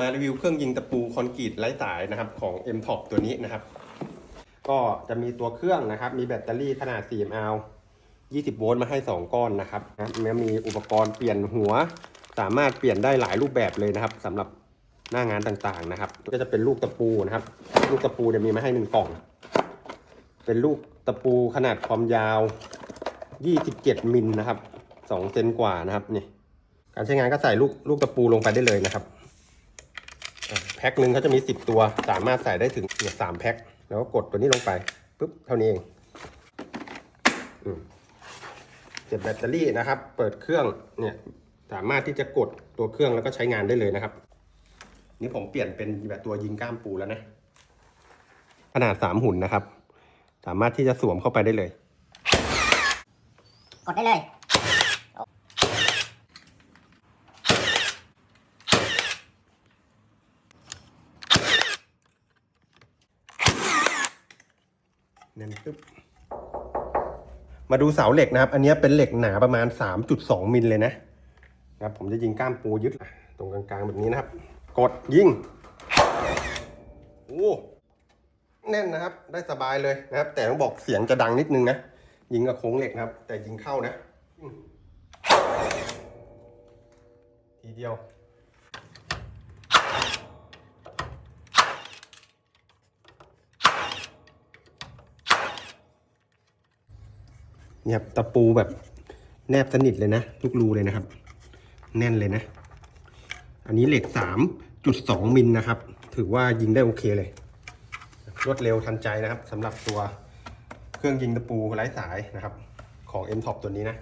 มารีวิวเครื่องยิงตะปูคอนกรีตไร้สายนะครับของ M Top ตัวนี้นะครับ ก็จะมีตัวเครื่องนะครับ มีแบตเตอรี่ขนาด 4mA 20 โวลต์มาให้ 2 ก้อนนะครับนะแล้วมีอุปกรณ์เปลี่ยนหัว สามารถเปลี่ยนได้หลายรูปแบบเลยนะครับสำหรับหน้างานต่างๆนะครับ ก็จะเป็นลูกตะปูนะครับ ลูกตะปูเนี่ยมีมาให้หนึ่งกล่อง เป็นลูกตะปูขนาดความยาว 27 มิลนะครับ2เซนกว่านะครับนี่การใช้งานก็ใส่ลูกลูกตะปูลงไปได้เลยนะครับ พ็คหนึ่งเขาจะมี 10 ตัว สามารถใส่ได้ถึงเนี่ยสามแพ็ค แล้วก็กดตัวนี้ลงไปปุ๊บเท่านี้เองอืมเจ็บแบตเตอรี่นะครับ เปิดเครื่องเนี่ยสามารถที่จะกดตัวเครื่องแล้วก็ใช้งานได้เลยนะครับ นี่ผมเปลี่ยนเป็นแบบตัวยิงก้ามปูแล้วนะ ขนาดสามหุ่นนะครับ สามารถที่จะสวมเข้าไปได้เลย กดได้เลย แน่นปึ๊บมาดูเสาเหล็กนะครับ อันนี้เป็นเหล็กหนาประมาณ 3.2มิลเลยนะนะครับผมจะยิงก้ามปูยึดตรงกลางๆแบบนี้นะครับ กดยิงโอ้แน่นนะครับ ได้สบายเลยนะครับ แต่ต้องบอกเสียงจะดังนิดนึงนะ ยิงกับโค้งเหล็กนะครับ แต่ยิงเข้านะ ทีเดียว เนี่ยครับตะปูแบบแนบสนิทเลยนะทุกรูเลยนะครับ แน่นเลยนะ อันนี้เหล็ก3.2มิลนะครับ ถือว่ายิงได้โอเคเลย รวดเร็วทันใจนะครับสำหรับตัวเครื่องยิงตะปูไร้สายนะครับ ของ M Top ตัวนี้นะ